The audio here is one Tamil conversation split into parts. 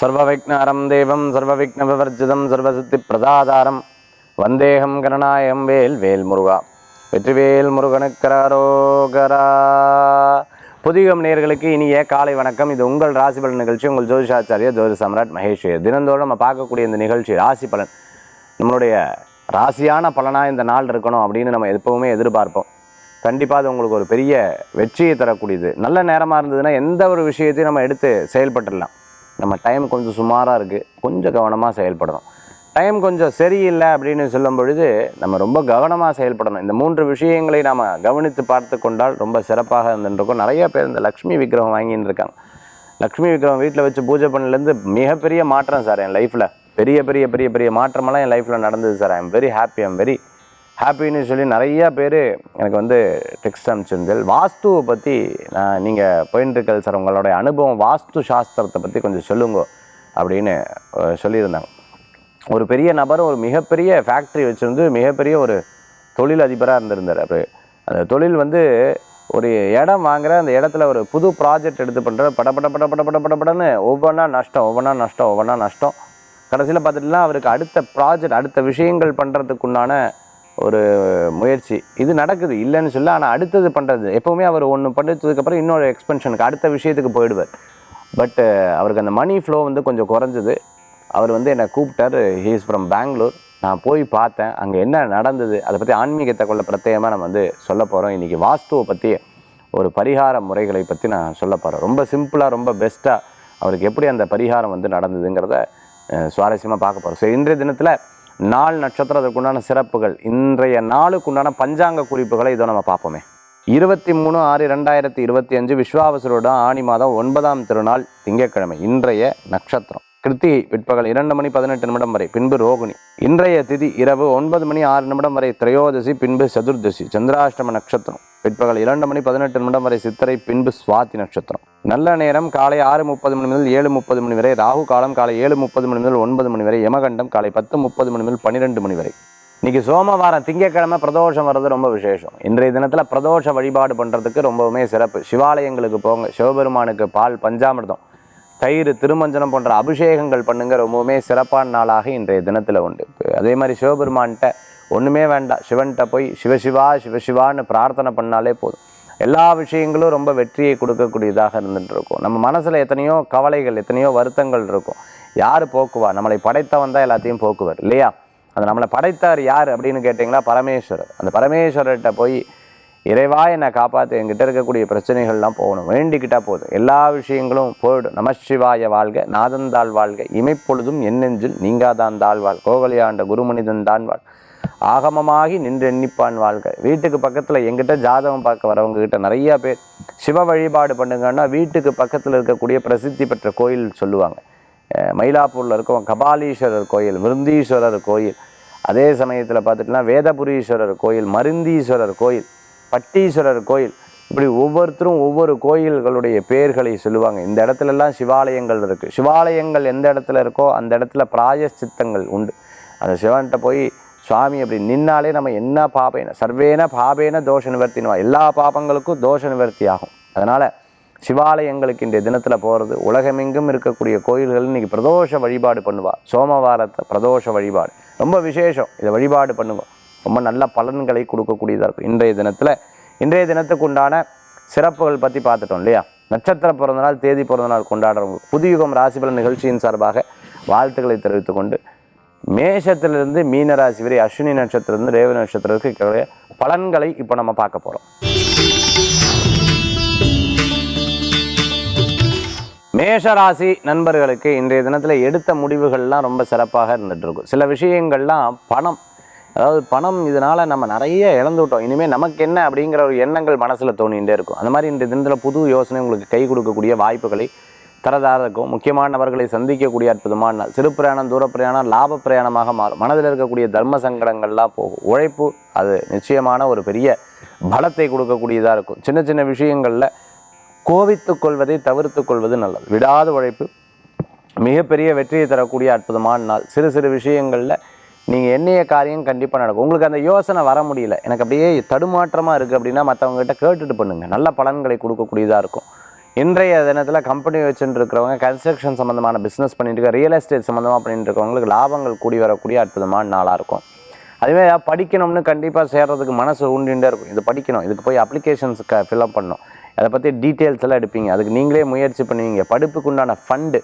சர்வவிக்னஹரம் தேவம் சர்வவிக்னபவர்ஜிதம் சர்வசித்தி பிரதாதாரம் வந்தேகம் கணநாயகம் வேல் வேல் முருகா. வெற்றிவேல் முருகனுக்கரோகரா புதிகம் நேர்களுக்கு இனிய காலை வணக்கம். இது உங்கள் ராசி பலன் நிகழ்ச்சி. உங்கள் ஜோதிஷாச்சாரிய ஜோதி சம்ராட் மகேஷ். தினந்தோறும் நம்ம பார்க்கக்கூடிய இந்த நிகழ்ச்சி ராசி பலன். நம்மளுடைய ராசியான பலனாக இந்த நாள் இருக்கணும் அப்படின்னு நம்ம எப்பவுமே எதிர்பார்ப்போம். கண்டிப்பாக அது உங்களுக்கு ஒரு பெரிய வெற்றியை தரக்கூடியது. நல்ல நேரமாக இருந்ததுன்னா எந்த ஒரு விஷயத்தையும் நம்ம எடுத்து செயல்பட்டுடலாம். நம்ம டைம் கொஞ்சம் சுமாராக இருக்குது கொஞ்சம் கவனமாக செயல்படணும். டைம் கொஞ்சம் சரியில்லை அப்படின்னு சொல்லும் பொழுது நம்ம ரொம்ப கவனமாக செயல்படணும். இந்த மூன்று விஷயங்களை நாம் கவனித்து பார்த்து கொண்டால் ரொம்ப சிறப்பாக இருந்துருக்கும். நிறைய பேர் இந்த லக்ஷ்மி விக்கிரகம் வாங்கின்னு இருக்காங்க லக்ஷ்மி விக்கிரகம் வீட்டில் வச்சு பூஜை பண்ணலேருந்து மிகப்பெரிய மாற்றம் சார் என் லைஃப்பில் பெரிய பெரிய பெரிய பெரிய மாற்றமெல்லாம் என் லைஃப்பில் நடந்தது sir. I am very happy I'm very ஹாப்பின்னு சொல்லி நிறையா பேர் எனக்கு வந்து டெக்ஸ்ட் அனுப்பிச்சிருந்தேன் வாஸ்துவை பற்றி நான் நீங்கள் போயின்னு இருக்கல் சார் உங்களுடைய அனுபவம் வாஸ்து சாஸ்திரத்தை பற்றி கொஞ்சம் சொல்லுங்க அப்படின்னு சொல்லியிருந்தாங்க. ஒரு பெரிய நபர் ஒரு மிகப்பெரிய ஃபேக்ட்ரி வச்சுருந்து மிகப்பெரிய ஒரு தொழில் அதிபராக இருந்திருந்தார் அவர். அந்த தொழில் வந்து ஒரு இடம் வாங்குற அந்த இடத்துல ஒரு புது ப்ராஜெக்ட் எடுத்து பண்ணுற பட பட பட பட பட பட படன்னு ஒவ்வொன்றா நஷ்டம் ஒவ்வொன்றா நஷ்டம் ஒவ்வொன்றா நஷ்டம். கடைசியில் பார்த்துட்டுலாம் அவருக்கு அடுத்த ப்ராஜெக்ட் அடுத்த விஷயங்கள் பண்ணுறதுக்குண்டான ஒரு முயற்சி. இது நடக்குது இல்லைன்னு சொல்ல ஆனால் அடுத்தது பண்ணுறது எப்போவுமே அவர் ஒன்று பண்ணுறதுக்கப்புறம் இன்னொரு எக்ஸ்பென்ஷனுக்கு அடுத்த விஷயத்துக்கு போயிடுவார். பட்டு uh, அவருக்கு அந்த மணி ஃப்ளோ வந்து கொஞ்சம் குறைஞ்சது. அவர் வந்து என்னை கூப்பிட்டார் ஹீஸ் ஃப்ரம் பெங்களூர் நான் போய் பார்த்தேன். அங்கே என்ன நடந்தது? அதை பற்றி ஆன்மீக தகவலை பிரத்யேகமாக நம்ம வந்து சொல்ல போகிறோம் இன்றைக்கி வாஸ்துவை பற்றி ஒரு பரிகார முறைகளை பற்றி நான் சொல்ல போகிறேன் ரொம்ப சிம்பிளாக ரொம்ப பெஸ்ட்டாக அவருக்கு எப்படி அந்த பரிகாரம் வந்து நடந்ததுங்கிறத சுவாரஸ்யமாக பார்க்க போகிறோம் ஸோ இன்றைய தினத்தில் நாள் நட்சத்திரத்துக்கு உண்டான சிறப்புகள் இன்றைய நாளுக்கு உண்டான பஞ்சாங்க குறிப்புகளை இதோ நம்ம பார்ப்போமே. இருபத்தி மூணு ஆறு ரெண்டாயிரத்தி இருபத்தி அஞ்சு விஸ்வாவசரோட ஆணி மாதம் ஒன்பதாம் திருநாள் திங்கட்கிழமை இன்றைய நட்சத்திரம். கிருத்திகை பிற்பகல் இரண்டு மணி பதினெட்டு நிமிடம் வரை பின்பு ரோகிணி. இன்றைய திதி இரவு ஒன்பது மணி ஆறு நிமிடம் வரை திரையோதசி பின்பு சதுர்தசி சந்திராஷ்டம நட்சத்திரம். பிற்பகல் இரண்டு மணி பதினெட்டு நிமிடம் வரை சித்திரை பின்பு சுவாதி நட்சத்திரம். நல்ல நேரம் காலை ஆறு முப்பது மணி முதல் ஏழு முப்பது மணி வரை ராகு காலம் காலை ஏழு முப்பது மணி முதல் ஒன்பது மணி வரை யமகண்டம் காலை பத்து முப்பது மணி முதல் பன்னிரெண்டு மணி வரை. இன்னைக்கு சோமவாரம் திங்கக்கிழமை பிரதோஷம் வர்றது ரொம்ப விசேஷம். இன்றைய தினத்தில் பிரதோஷ வழிபாடு பண்ணுறதுக்கு ரொம்பவுமே சிறப்பு. சிவாலயங்களுக்கு போங்க சிவபெருமானுக்கு பால் பஞ்சாமிர்தம். தயிர் திருமஞ்சனம் போன்ற அபிஷேகங்கள் பண்ணுங்க. ரொம்பவுமே சிறப்பான நாளாக இன்றைய தினத்தில் உண்டு. அதே மாதிரி சிவபெருமான்கிட்ட ஒன்றுமே வேண்டாம். சிவன்கிட்ட போய் சிவசிவா சிவசிவான்னு பிரார்த்தனை பண்ணாலே போதும். எல்லா விஷயங்களும் ரொம்ப வெற்றியை கொடுக்கக்கூடியதாக இருந்துகிட்டு இருக்கும் நம்ம மனசில் எத்தனையோ கவலைகள் எத்தனையோ வருத்தங்கள் இருக்கும். யார் போக்குவா? நம்மளை படைத்தவன் தான் எல்லாத்தையும் போக்குவார் இல்லையா? அது நம்மளை படைத்தார் யார் அப்படின்னு கேட்டிங்கன்னா பரமேஸ்வரர். அந்த பரமேஸ்வரர்கிட்ட போய் இறைவா என்னை காப்பாற்று என்கிட்ட இருக்கக்கூடிய பிரச்சனைகள்லாம் போகணும். வேண்டிக்கிட்டா போதும். எல்லா விஷயங்களும் போயிடும் நமசிவாய வாழ்க. நாதந்தாள் வாழ்க. இமைப்பொழுதும் எண்ணெஞ்சில் நீங்காதான் தாழ்வாள். கோகலியாண்ட குருமனிதன் தான் ஆகமமாகி நின்று எண்ணிப்பான் வாழ்க. வீட்டுக்கு பக்கத்தில் எங்கிட்ட ஜாதகம் பார்க்க வரவங்க கிட்ட நிறைய பேர் சிவ வழிபாடு பண்ணுங்கன்னா வீட்டுக்கு பக்கத்தில் இருக்கக்கூடிய பிரசித்தி பெற்ற கோயில் சொல்லுவாங்க. மயிலாப்பூரில் இருக்கும் கபாலீஸ்வரர் கோயில் விருந்தீஸ்வரர் கோயில். அதே சமயத்தில் பார்த்துட்டுனா வேதபுரீஸ்வரர் கோயில் மருந்தீஸ்வரர் கோயில். பட்டீஸ்வரர் கோயில். இப்படி ஒவ்வொருத்தரும் ஒவ்வொரு கோயில்களுடைய பெயர்களை சொல்லுவாங்க. இந்த இடத்துலலாம் சிவாலயங்கள் இருக்குது சிவாலயங்கள் எந்த இடத்துல இருக்கோ அந்த இடத்துல பிராயச்சித்தங்கள் உண்டு. அந்த சிவன்கிட்ட போய் சுவாமி அப்படி நின்னாலே நம்ம என்ன பாபேன சர்வேன பாபேன தோஷ நிவர்த்தினுவா எல்லா பாபங்களுக்கும் தோஷ நிவர்த்தி ஆகும். அதனால் சிவாலயங்களுக்கு இன்றைய தினத்தில் போகிறது உலகமெங்கும் இருக்கக்கூடிய கோயில்கள் இன்றைக்கி பிரதோஷ வழிபாடு பண்ணுவாள் சோமவாரத்தை பிரதோஷ வழிபாடு. ரொம்ப விசேஷம். இதை வழிபாடு பண்ணுங்க. ரொம்ப நல்ல பலன்களை கொடுக்கக்கூடியதாக இருக்கும். இன்றைய தினத்தில் இன்றைய தினத்துக்கு உண்டான சிறப்புகள் பற்றி பார்த்துட்டோம் இல்லையா? நட்சத்திர பிறந்தநாள் தேதி பிறந்தநாள் கொண்டாடுறவங்க புதுயுகம் ராசிபலன் நிகழ்ச்சியின் சார்பாக வாழ்த்துக்களை தெரிவித்துக்கொண்டு மேஷத்திலிருந்து மீன ராசி வரை அஸ்வினி நட்சத்திரத்திலிருந்து ரேவ நட்சத்திரத்துக்கு இருக்கக்கூடிய பலன்களை இப்போ நம்ம பார்க்க போகிறோம் மேஷராசி நண்பர்களுக்கு இன்றைய தினத்தில் எடுத்த முடிவுகள்லாம் ரொம்ப சிறப்பாக இருந்துகிட்டு இருக்கும். சில விஷயங்கள்லாம் பணம் அதாவது பணம் இதனால் நம்ம நிறைய இழந்துவிட்டோம் இனிமேல் நமக்கு என்ன அப்படிங்கிற ஒரு எண்ணங்கள் மனசில் தோணிகிட்டே இருக்கும். அந்த மாதிரி இந்த தினத்தில் புது யோசனை உங்களுக்கு கை கொடுக்கக்கூடிய வாய்ப்புகளை தரதாக இருக்கும். முக்கியமானவர்களை சந்திக்கக்கூடிய அற்புதமான நாள். சிறு பிரயாணம் தூர பிரயாணம் லாப பிரயாணமாக மாறும். மனதில் இருக்கக்கூடிய தர்ம சங்கடங்கள்லாம் போகும். உழைப்பு அது நிச்சயமான ஒரு பெரிய பலத்தை கொடுக்கக்கூடியதாக இருக்கும். சின்ன சின்ன விஷயங்களில் கோவித்து கொள்வதை தவிர்த்து கொள்வது நல்லது. விடாத உழைப்பு. மிகப்பெரிய வெற்றியை தரக்கூடிய அற்புதமான நாள். சிறு சிறு விஷயங்களில் நீங்கள் எண்ணிய காரியம் கண்டிப்பாக நடக்கும். உங்களுக்கு அந்த யோசனை வர முடியல. எனக்கு அப்படியே தடுமாற்றமாக இருக்குது அப்படின்னா மற்றவங்ககிட்ட கேட்டுட்டு பண்ணுங்கள் நல்ல பலன்களை கொடுக்கக்கூடியதாக இருக்கும். இன்றைய தினத்தில் கம்பெனி வச்சுட்டு இருக்கிறவங்க கன்ஸ்ட்ரக்ஷன் சம்மந்தமான பிஸ்னஸ் பண்ணிட்டு இருக்க ரியல் எஸ்டேட் சம்மந்தமாக பண்ணிட்டு இருக்கவங்களுக்கு லாபங்கள் கூடி வரக்கூடிய அற்புதமான நாளாக இருக்கும். அதுவே ஏதாவது படிக்கணும்னு கண்டிப்பாக சேர்றதுக்கு மனசு ஊண்டிகிட்டே இருக்கும். இது படிக்கணும். இதுக்கு போய் அப்ளிகேஷன்ஸுக்கு ஃபில்அப் பண்ணணும். அதை பற்றி டீட்டெயில்ஸ் எல்லாம் எடுப்பீங்க. அதுக்கு நீங்களே முயற்சி பண்ணுவீங்க. படிப்புக்கு உண்டான ஃபண்டு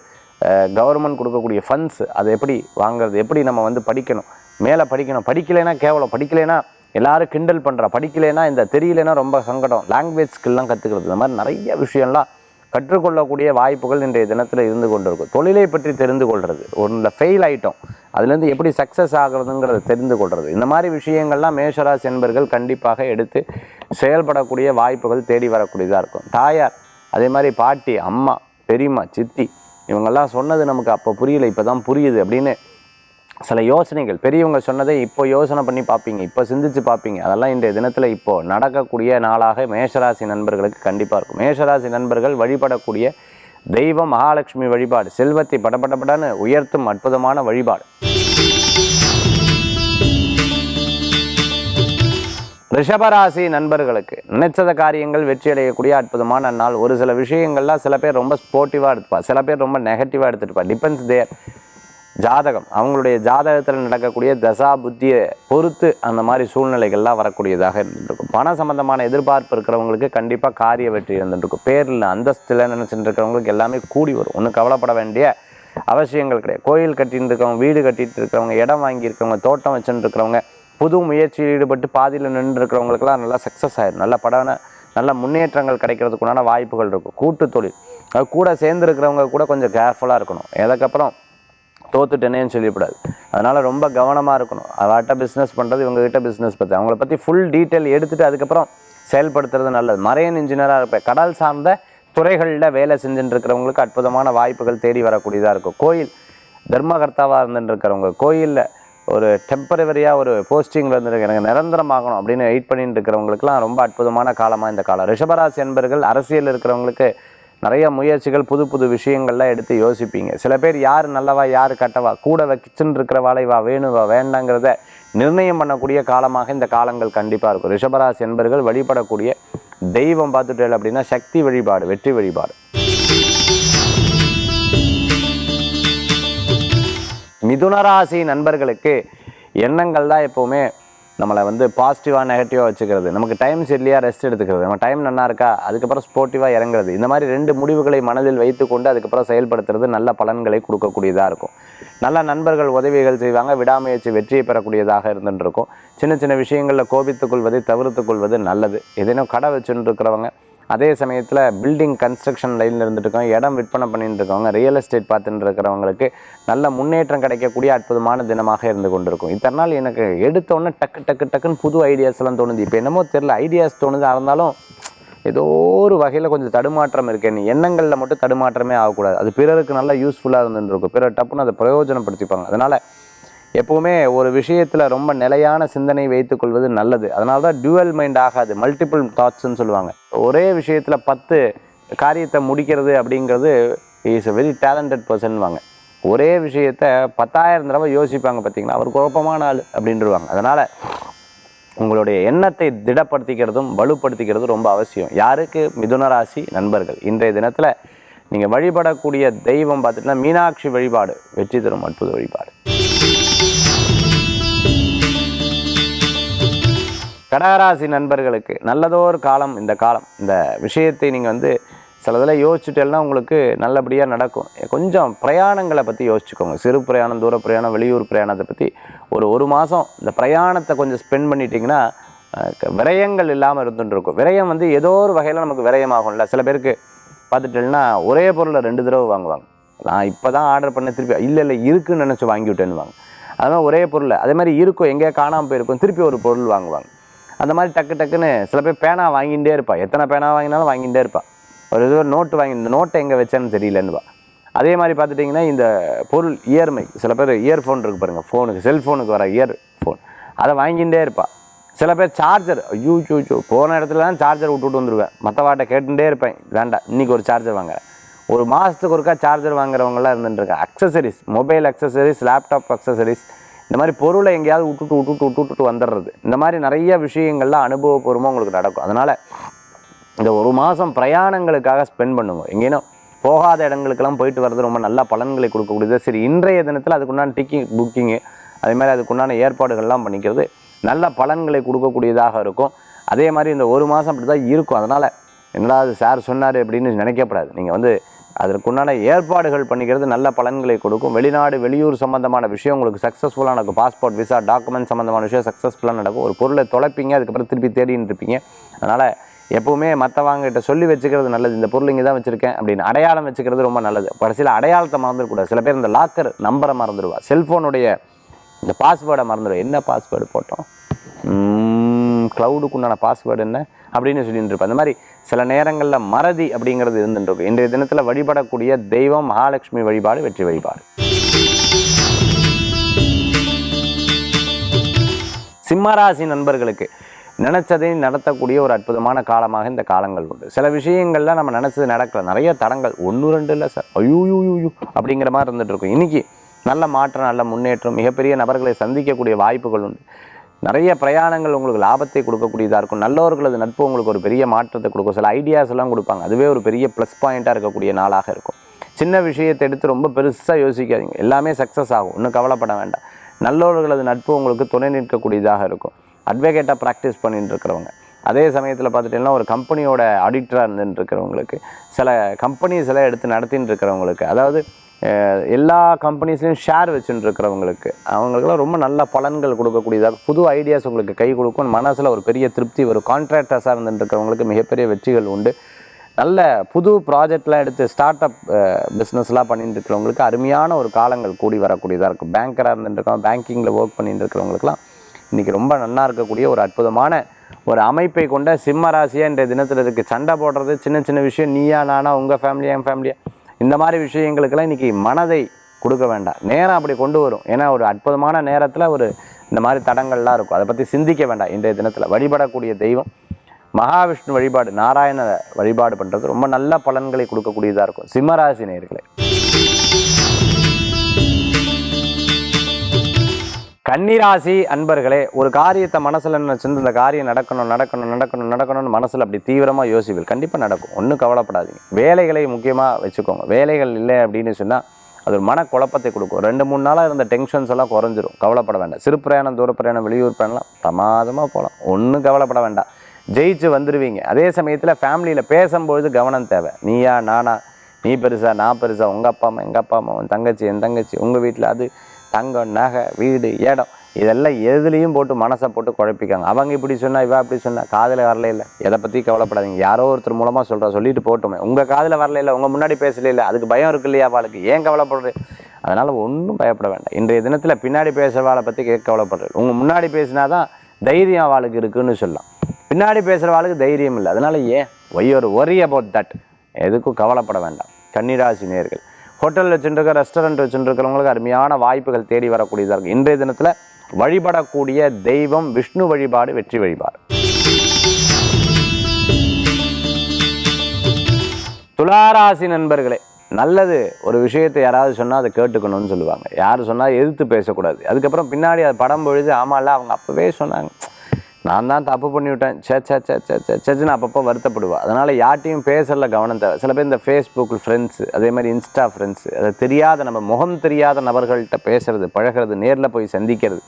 கவர்மெண்ட் கொடுக்கக்கூடிய ஃபண்ட்ஸ் அதை எப்படி வாங்குறது எப்படி நம்ம வந்து படிக்கணும் மேலே படிக்கணும் படிக்கலைன்னா கேவலம் படிக்கலைன்னா எல்லோரும் கிண்டல் பண்ணுறா படிக்கலைன்னா இந்த தெரியலைன்னா ரொம்ப சங்கடம் லாங்குவேஜ் ஸ்கில்லாம் கற்றுக்கிறது இந்த மாதிரி நிறைய விஷயம்லாம் கற்றுக்கொள்ளக்கூடிய வாய்ப்புகள் இன்றைய தினத்தில் இருந்து கொண்டிருக்கும். தொழிலை பற்றி தெரிந்து கொள்வது ஒன்றில் ஃபெயில் ஆகிட்டோம் அதுலேருந்து எப்படி சக்ஸஸ் ஆகுறதுங்கிறத தெரிந்து கொள்வது இந்த மாதிரி விஷயங்கள்லாம் மேஷராசி என்பர்கள் கண்டிப்பாக எடுத்து செயல்படக்கூடிய வாய்ப்புகள் தேடி வரக்கூடியதாக இருக்கும். தாயார் அதே மாதிரி பாட்டி அம்மா பெரியம்மா சித்தி இவங்கெல்லாம் சொன்னது நமக்கு அப்போ புரியல இப்போ தான் புரியுது அப்படின்னு சில யோசனைகள். பெரியவங்க சொன்னதை இப்போ யோசனை பண்ணி பார்ப்பீங்க இப்போ சிந்திச்சு பார்ப்பீங்க. அதெல்லாம் இன்றைய தினத்தில் இப்போ நடக்கக்கூடிய நாளாக மேஷராசி நண்பர்களுக்கு கண்டிப்பாக இருக்கும். மேஷராசி நண்பர்கள் வழிபடக்கூடிய தெய்வம் மகாலட்சுமி வழிபாடு செல்வத்தை படபடபடன்னு உயர்த்தும் அற்புதமான வழிபாடு. ரிஷபராசி நண்பர்களுக்கு நினைச்சத காரியங்கள் வெற்றி அடையக்கூடிய அற்புதமான நாள். ஒரு சில விஷயங்கள்லாம் சில பேர் ரொம்ப ஸ்போர்ட்டிவாக எடுத்துப்பா சில பேர் ரொம்ப நெகட்டிவாக எடுத்துட்டுப்பா டிபெண்ட்ஸ் தேர் ஜாதகம். அவங்களுடைய ஜாதகத்தில் நடக்கக்கூடிய தசா புத்தியை பொறுத்து அந்த மாதிரி சூழ்நிலைகள்லாம் வரக்கூடியதாக இருந்துருக்கும் பண சம்பந்தமான எதிர்பார்ப்பு இருக்கிறவங்களுக்கு கண்டிப்பாக காரிய வெற்றி இருந்துருக்கும் பேரில் அந்தஸ்தில் நினச்சிட்டு இருக்கிறவங்களுக்கு எல்லாமே கூடி வரும். ஒன்றும் கவலைப்பட வேண்டிய அவசியங்கள் கிடையாது. கோயில் கட்டின்னு இருக்கவங்க வீடு கட்டிட்டு இருக்கிறவங்க இடம் வாங்கியிருக்கவங்க தோட்டம் வச்சுட்டு இருக்கிறவங்க புது முயற்சியில் ஈடுபட்டு பாதியில் நின்று இருக்கிறவங்களுக்கெல்லாம் நல்லா சக்ஸஸ் ஆயிடும் நல்ல படான நல்ல முன்னேற்றங்கள் கிடைக்கிறதுக்குண்டான வாய்ப்புகள் இருக்கும். கூட்டு தொழில். அது கூட சேர்ந்து இருக்கிறவங்க கூட கொஞ்சம் கேர்ஃபுல்லாக இருக்கணும். எதுக்கப்புறம் தோத்துட்டேனேன்னு சொல்லிவிடாது அதனால் ரொம்ப கவனமாக இருக்கணும். அவட்ட பிஸ்னஸ் பண்ணுறது இவங்ககிட்ட பிஸ்னஸ் பற்றி அவங்கள பற்றி ஃபுல் டீட்டெயில் எடுத்துகிட்டு அதுக்கப்புறம் செயல்படுத்துறது நல்லது. மரையன் இன்ஜினியராக இருப்பேன். கடல் சார்ந்த துறைகளில் வேலை செஞ்சுட்டு இருக்கிறவங்களுக்கு அற்புதமான வாய்ப்புகள் தேடி வரக்கூடியதாக இருக்கும். கோயில் தர்மகர்த்தாவாக இருந்துட்டு இருக்கிறவங்க கோயிலில் ஒரு டெம்பரவரியாக ஒரு போஸ்டிங்கில் இருந்துருக்கு எனக்கு நிரந்தரமாகணும் அப்படின்னு வெயிட் பண்ணிட்டு இருக்கிறவங்களுக்குலாம் ரொம்ப அற்புதமான காலமாக இந்த காலம். ரிஷபராசி என்பர்கள் அரசியல் இருக்கிறவங்களுக்கு நிறைய முயற்சிகள் புது புது விஷயங்கள்லாம் எடுத்து யோசிப்பீங்க. சில பேர் யார் நல்லவா யார் கட்டவா கூட வச்சுன்னு இருக்கிற வா வேணுவா வேண்டாங்கிறத நிர்ணயம் பண்ணக்கூடிய காலமாக இந்த காலங்கள் கண்டிப்பாக இருக்கும். ரிஷபராசி என்பர்கள் வழிபடக்கூடிய தெய்வம் பார்த்துட்டேன் அப்படின்னா சக்தி வழிபாடு வெற்றி வழிபாடு. மிதுனராசி நண்பர்களுக்கு எண்ணங்கள் தான் எப்போவுமே நம்மளை வந்து பாசிட்டிவாக நெகட்டிவாக வச்சுக்கிறது. நமக்கு டைம் சரியாக ரெஸ்ட் எடுத்துக்கிறது. நம்ம டைம் நல்லா இருக்கா அதுக்கப்புறம் ஸ்போர்ட்டிவாக இறங்குறது. இந்த மாதிரி ரெண்டு முடிவுகளை மனதில் வைத்துக்கொண்டு அதுக்கப்புறம் செயல்படுத்துறது நல்ல பலன்களை கொடுக்கக்கூடியதாக இருக்கும். நல்ல நண்பர்கள் உதவிகள் செய்வாங்க விடாமுயற்சி வெற்றியை பெறக்கூடியதாக இருந்துட்டு இருக்கும் சின்ன சின்ன விஷயங்களில் கோபித்துக் கொள்வதை கொள்வது நல்லது. ஏதேனும் கடை வச்சுட்டு இருக்கிறவங்க அதே சமயத்தில் பில்டிங் கன்ஸ்ட்ரக்ஷன் லைனில் இருந்துட்டுருக்கோம் இடம் விற்பனை பண்ணிட்டு இருக்கவங்க ரியல் எஸ்டேட் பார்த்துட்டு இருக்கிறவங்களுக்கு நல்ல முன்னேற்றம் கிடைக்கக்கூடிய அற்புதமான தினமாக இருந்து கொண்டிருக்கும். இத்தனை நாள் எனக்கு எடுத்தோடனே டக்கு டக்கு டக்குன்னு புது ஐடியாஸ்லாம் தோணுது. இப்போ என்னமோ தெரில ஐடியாஸ் தோணுது இருந்தாலும் ஏதோ ஒரு வகையில் கொஞ்சம் தடுமாற்றம் இருக்கேன் எண்ணங்களில் மட்டும் தடுமாற்றமே ஆகக்கூடாது. அது பிறருக்கு நல்லா யூஸ்ஃபுல்லாக இருந்துருக்கும் பிறர் டப்புன்னு அதை பிரயோஜனப்படுத்திப்பாங்க. அதனால் எப்போவுமே ஒரு விஷயத்தில் ரொம்ப நிலையான சிந்தனை வைத்துக்கொள்வது நல்லது. அதனால தான் டியூவல் மைண்ட் ஆகாது மல்டிபிள் தாட்ஸ்ன்னு சொல்லுவாங்க. ஒரே விஷயத்தில் பத்து காரியத்தை முடிக்கிறது அப்படிங்கிறது இஸ் எ வெரி டேலண்டட் பர்சன்வாங்க ஒரே விஷயத்த பத்தாயிரம் தடவை யோசிப்பாங்க பார்த்தீங்களா அவர் குழப்பமான ஆள் அப்படின்றவாங்க. அதனால் உங்களுடைய எண்ணத்தை திடப்படுத்திக்கிறதும் வலுப்படுத்திக்கிறதும் ரொம்ப அவசியம். யாருக்கு? மிதுனராசி நண்பர்கள். இன்றைய தினத்தில் நீங்கள் வழிபடக்கூடிய தெய்வம் பார்த்துட்டுனா மீனாட்சி வழிபாடு வெற்றி தரும் அற்புத வழிபாடு. கடகராசி நண்பர்களுக்கு நல்லதோர் காலம் இந்த காலம் இந்த விஷயத்தை நீங்கள் வந்து சிலதில் யோசிச்சுட்டேன்னா உங்களுக்கு நல்லபடியாக நடக்கும். கொஞ்சம் பிரயாணங்களை பற்றி யோசிச்சுக்கோங்க. சிறு பிரயாணம் தூர பிரயாணம் வெளியூர் பிரயாணத்தை பற்றி ஒரு ஒரு மாதம் இந்த பிரயாணத்தை கொஞ்சம் ஸ்பெண்ட் பண்ணிட்டீங்கன்னா க- விரயங்கள் இல்லாமல் இருந்துட்டுருக்கும். விரயம் வந்து ஏதோ ஒரு வகையில் நமக்கு விரயமாகும்ல. சில பேருக்கு பார்த்துட்டேன்னா ஒரே பொருளை ரெண்டு தடவை வாங்குவாங்க. நான் இப்போ தான் ஆர்டர் பண்ண திருப்பி இல்லை இல்லை இருக்குன்னு நினச்சி வாங்கி. விட்டேன்னு வாங்க அதனால் ஒரே பொருளை அதே மாதிரி இருக்கும் எங்கேயா காணாமல் போயிருக்கும் திருப்பி ஒரு பொருள் வாங்குவாங்க. அந்த மாதிரி டக்கு டக்குன்னு சில பேர் பேனா வாங்கிகிட்டே இருப்பாள் எத்தனை பேனா வாங்கினாலும் வாங்கிகிட்டே இருப்பாள் ஒரு இது ஒரு நோட்டு வாங்கி இந்த நோட்டை எங்கே வச்சேன்னு தெரியலன்னுவா அதே மாதிரி பார்த்துட்டிங்கன்னா இந்த பொருள் இயர்மை. சில பேர் இயர்ஃபோன் இருக்கு பாருங்க ஃபோனுக்கு செல்ஃபோனுக்கு வர இயர் ஃபோன் அதை வாங்கிகிட்டே இருப்பாள் சில பேர் சார்ஜர் ஐயோ ஐயோ, ஐயோ போன இடத்துல தான் சார்ஜர் விட்டுட்டு வந்துடுவேன் மற்றவாட்ட கேட்டுட்டே இருப்பேன் வேண்டாம் இன்னைக்கு ஒரு சார்ஜர் வாங்குறேன். ஒரு மாதத்துக்கு ஒருக்கா சார்ஜர் வாங்குறவங்களாம் இருந்துட்டுருக்கேன் accessories mobile accessories laptop accessories இந்த மாதிரி பொருளை எங்கேயாவது விட்டுட்டு விட்டுட்டு விட்டுட்டு வந்துடுறது. இந்த மாதிரி நிறைய விஷயங்கள்லாம் அனுபவபூர்வமாக உங்களுக்கு நடக்கும். அதனால் இந்த ஒரு மாதம் பிரயாணங்களுக்காக ஸ்பெண்ட் பண்ணுவோம் எங்கேயும் போகாத இடங்களுக்கெல்லாம் போயிட்டு வர்றது ரொம்ப நல்ல பலன்களை கொடுக்கக்கூடியது. சரி இன்றைய தினத்தில் அதுக்குண்டான டிக்கிங் புக்கிங்கு அதே மாதிரி அதுக்குண்டான ஏற்பாடுகள்லாம் பண்ணிக்கிறது நல்ல பலன்களை கொடுக்கக்கூடியதாக இருக்கும். அதே மாதிரி இந்த ஒரு மாதம் அப்படி தான் இருக்கும். அதனால் என்னடா அது சார் சொன்னார் அப்படின்னு நினைக்கப்படாது நீங்கள் வந்து அதற்குண்டான ஏற்பாடுகள் பண்ணிக்கிறது நல்ல பலன்களை கொடுக்கும். வெளிநாடு வெளியூர் சம்மந்தமான விஷயம் உங்களுக்கு சக்ஸஸ்ஃபுல்லாக நடக்கும். பாஸ்போர்ட் விசா டாக்குமெண்ட் சம்மந்தமான விஷயம் சக்ஸஸ்ஃபுல்லாக நடக்கும். ஒரு பொருளை தொலைப்பீங்க அதுக்கப்புறம் திருப்பி தேடின்னு இருப்பீங்க. அதனால் எப்பவுமே மற்றவங்ககிட்ட சொல்லி வச்சுக்கிறது நல்லது. இந்த பொருள் இங்கே தான் வச்சுருக்கேன் அப்படின்னு அடையாளம் வச்சுக்கிறது ரொம்ப நல்லது. கடைசியில் அடையாளத்தை மறந்துடக்கூடாது. சில பேர் இந்த லாக்கர் நம்பரை மறந்துடுவா. செல்ஃபோனுடைய இந்த பாஸ்வேர்டை மறந்துடுவா. என்ன பாஸ்வேர்டு போட்டோம்? க்ளவுடுக்குண்டான பாஸ்வேர்டு என்ன? அப்படின்னு சொல்லிட்டு இருப்போம் அந்த மாதிரி சில நேரங்களில் மறதி அப்படிங்கிறது இருந்துட்டு இன்றைய தினத்தில் வழிபடக்கூடிய தெய்வம் மகாலட்சுமி வழிபாடு வெற்றி வழிபாடு. சிம்மராசி நண்பர்களுக்கு நினச்சதை நடத்தக்கூடிய ஒரு அற்புதமான காலமாக இந்த காலங்கள் உண்டு. சில விஷயங்கள்ல நம்ம நினச்சது நடக்கல. நிறைய தடங்கள். ஒன்று ரெண்டு இல்லை சார். ஐயூயூயூ அப்படிங்கிற மாதிரி இருந்துகிட்ருக்கும் இன்றைக்கி இன்னைக்கு நல்ல மாற்றம் நல்ல முன்னேற்றம் மிகப்பெரிய நபர்களை சந்திக்கக்கூடிய வாய்ப்புகள் உண்டு. நிறைய பிரயாணங்கள் உங்களுக்கு லாபத்தை கொடுக்கக்கூடியதாக இருக்கும். நல்லவர்களது நட்பு உங்களுக்கு ஒரு பெரிய மாற்றத்தை கொடுக்கும். சில ஐடியாஸ் எல்லாம் கொடுப்பாங்க. அதுவே ஒரு பெரிய ப்ளஸ் பாயிண்ட்டாக இருக்கக்கூடிய நாளாக இருக்கும். சின்ன விஷயத்தை எடுத்து ரொம்ப பெருசாக யோசிக்காதீங்க. எல்லாமே சக்ஸஸ் ஆகும். ஒன்றும் கவலைப்பட வேண்டாம். நல்லவர்களது நட்பு உங்களுக்கு துணை நிற்கக்கூடியதாக இருக்கும். அட்வொகேட்டாக ப்ராக்டிஸ் பண்ணிட்டு இருக்கிறவங்க. அதே சமயத்தில் பார்த்துட்டிங்கன்னா ஒரு கம்பெனியோட ஆடிட்டராக இருந்துட்டு இருக்கிறவங்களுக்கு சில கம்பெனிஸ் எல்லாம் எடுத்து நடத்தின்னு இருக்கிறவங்களுக்கு அதாவது எல்லா கம்பெனிஸ்லையும் ஷேர் வச்சுட்டு இருக்கிறவங்களுக்கு அவங்களுக்குலாம் ரொம்ப நல்ல பலன்கள் கொடுக்கக்கூடியதாக புது ஐடியாஸ் உங்களுக்கு கை கொடுக்கும். மனசில் ஒரு பெரிய திருப்தி வரும். கான்ட்ராக்டர்ஸாக இருந்துட்டுருக்கிறவங்களுக்கு மிகப்பெரிய வெற்றிகள் உண்டு. நல்ல புது ப்ராஜெக்ட்லாம் எடுத்து ஸ்டார்ட் அப் பிஸ்னஸ்லாம் பண்ணிட்டு இருக்கிறவங்களுக்கு அருமையான ஒரு காலங்கள் கூடி வரக்கூடியதாக இருக்கும். பேங்கராக இருந்துருக்கோம் பேங்கிங்கில் ஒர்க் பண்ணிட்டு இருக்கிறவங்களுக்குலாம் இன்றைக்கி ரொம்ப நன்னா இருக்கக்கூடிய ஒரு அற்புதமான ஒரு அமைப்பை கொண்ட சிம்ம ராசியாக இன்றைய தினத்தில் இருக்குது சண்டை போடுறது சின்ன சின்ன விஷயம் நீயா நானா உங்கள் ஃபேமிலியா என் ஃபேமிலியாக இந்த மாதிரி விஷயங்களுக்கெல்லாம் இன்றைக்கி மனதை கொடுக்க வேண்டாம். நேரம் அப்படி கொண்டு வரும். ஏன்னா ஒரு அற்புதமான நேரத்தில் ஒரு இந்த மாதிரி தடங்கள்லாம் இருக்கும். அதை பற்றி சிந்திக்க வேண்டாம் இன்றைய தினத்தில். வழிபடக்கூடிய தெய்வம் மகாவிஷ்ணு வழிபாடு நாராயண வழிபாடு பண்ணுறது ரொம்ப நல்ல பலன்களை கொடுக்கக்கூடியதாக இருக்கும். சிம்மராசி நேயர்களே. கன்னிராசி அன்பர்களே ஒரு காரியத்தை மனசில் நினச்சிருந்து இந்த காரியம் நடக்கணும் நடக்கணும் நடக்கணும் நடக்கணும்னு மனசில் அப்படி தீவிரமாக யோசிப்பீர்கள். கண்டிப்பாக நடக்கும். ஒன்றும் கவலைப்படாதீங்க. வேலைகளை முக்கியமாக வச்சுக்கோங்க. வேலைகள் இல்லை அப்படின்னு சொன்னால் அது ஒரு மனக்குழப்பத்தை கொடுக்கும். ரெண்டு மூணு நாளாக இருந்த டென்ஷன்ஸ் எல்லாம் குறைஞ்சிரும். கவலைப்பட வேண்டாம். சிறு பிரயாணம் தூர பிரயாணம் வெளியூர் பிரயாணம்லாம் பிரமாதமாக போகலாம். ஒன்றும் கவலைப்பட வேண்டாம். ஜெயிச்சு வந்துடுவீங்க அதே சமயத்தில் ஃபேமிலியில் பேசும்பொழுது கவனம் தேவை. நீயா நானா? நீ பெருசா நான் பெருசா? உங்கள் அப்பா அம்மா எங்கள் அப்பா அம்மா உன் தங்கச்சி என் தங்கச்சி உங்கள் வீட்டில் அது தங்கம் நகை வீடு இடம் இதெல்லாம் எதுலேயும் போட்டு மனசை போட்டு குழப்பிக்காங்க. அவங்க இப்படி சொன்னா இவா அப்படி சொன்னா காதில் வரல இல்லை. எதை பற்றி கவலைப்படாதீங்க. யாரோ ஒருத்தர் மூலமாக சொல்கிறா சொல்லிட்டு போட்டோமே. உங்கள் காதில் வரல இல்லை உங்கள் முன்னாடி பேசல இல்லை அதுக்கு பயம் இருக்கு இல்லையா அவளுக்கு ஏன் கவலைப்படுறது அதனால் ஒன்றும் பயப்பட வேண்டாம். இன்றைய தினத்தில் பின்னாடி பேசுகிறவாளை பற்றி கேட்க கவலைப்படுறது உங்கள் முன்னாடி பேசினா தான் தைரியம் அவளுக்கு இருக்குன்னு சொல்லலாம். பின்னாடி பேசுகிறவாளுக்கு தைரியம் இல்லை. அதனால் ஏன்? ஒய் ஒரு ஒரி அபவுட் தட் எதுக்கும் கவலைப்பட வேண்டாம். கன்னிராசி நேர்கள் ஹோட்டல் வச்சுருக்க ரெஸ்டாரண்ட் வச்சுருக்கிறவங்களுக்கு அருமையான வாய்ப்புகள் தேடி வரக்கூடியதாக இருக்கும் இன்றைய தினத்தில் வழிபடக்கூடிய தெய்வம் விஷ்ணு வழிபாடு வெற்றி வழிபாடு. துளாராசி நண்பர்களே நல்லது ஒரு விஷயத்தை யாராவது சொன்னால் அதை கேட்டுக்கணும்னு சொல்லுவாங்க. யார் சொன்னால் எதிர்த்து பேசக்கூடாது. அதுக்கப்புறம் பின்னாடி அது படம் பொழுது ஆமாம்ல அவங்க அப்போவே சொன்னாங்க. நான் தான் தப்பு பண்ணிவிட்டேன் சே சே சே சே சே சேச்சுன்னு அப்பப்போ வருத்தப்படுவேன் அதனால் யார்ட்டையும் பேசல கவனம் தேவை. சில பேர் இந்த ஃபேஸ்புக் ஃப்ரெண்ட்ஸு அதே மாதிரி இன்ஸ்டா ஃப்ரெண்ட்ஸு அது தெரியாத நம்ம முகம் தெரியாத நபர்கள்ட்ட பேசுறது பழகிறது நேரில் போய் சந்திக்கிறது.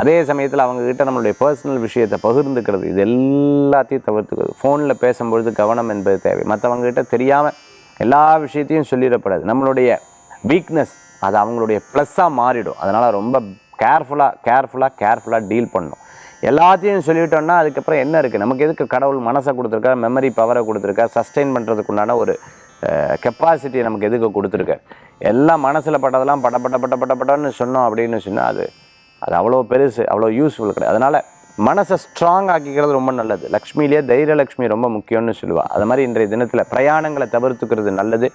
அதே சமயத்தில் அவங்கக்கிட்ட நம்மளுடைய பர்சனல் விஷயத்தை பகிர்ந்துக்கிறது இது எல்லாத்தையும் தவிர்த்துக்கிறது. ஃபோனில் பேசும்பொழுது கவனம் என்பது தேவை. மற்றவங்ககிட்ட தெரியாமல் எல்லா விஷயத்தையும் சொல்லிடப்படாது. நம்மளுடைய வீக்னஸ் அது அவங்களுடைய ப்ளஸ்ஸாக மாறிடும். அதனால் ரொம்ப கேர்ஃபுல்லாக கேர்ஃபுல்லாக கேர்ஃபுல்லாக டீல் பண்ணணும். எல்லாத்தையும் சொல்லிட்டோம்னா அதுக்கப்புறம் என்ன இருக்குது நமக்கு எதுக்கு கடவுள் மனசை கொடுத்துருக்கா? மெமரி பவரை கொடுத்துருக்கா? சஸ்டெயின் பண்ணுறதுக்குண்டான ஒரு கெப்பாசிட்டி நமக்கு எதுக்கு கொடுத்துருக்க? எல்லாம் மனசில் பட்டதெல்லாம் பட பட பட்ட பட சொன்னோம் அப்படின்னு சொன்னால் அது அது அவ்வளோ பெருசு அவ்வளோ யூஸ்ஃபுல் கிடையாது. அதனால் மனசை ஸ்ட்ராங் ஆக்கிக்கிறது ரொம்ப நல்லது. லக்ஷ்மியிலே தைரியலக்ஷ்மி ரொம்ப முக்கியம்னு சொல்லுவாள் அது மாதிரி இன்றைய தினத்தில் பிரயாணங்களை தவிர்த்துக்கிறது நல்லது.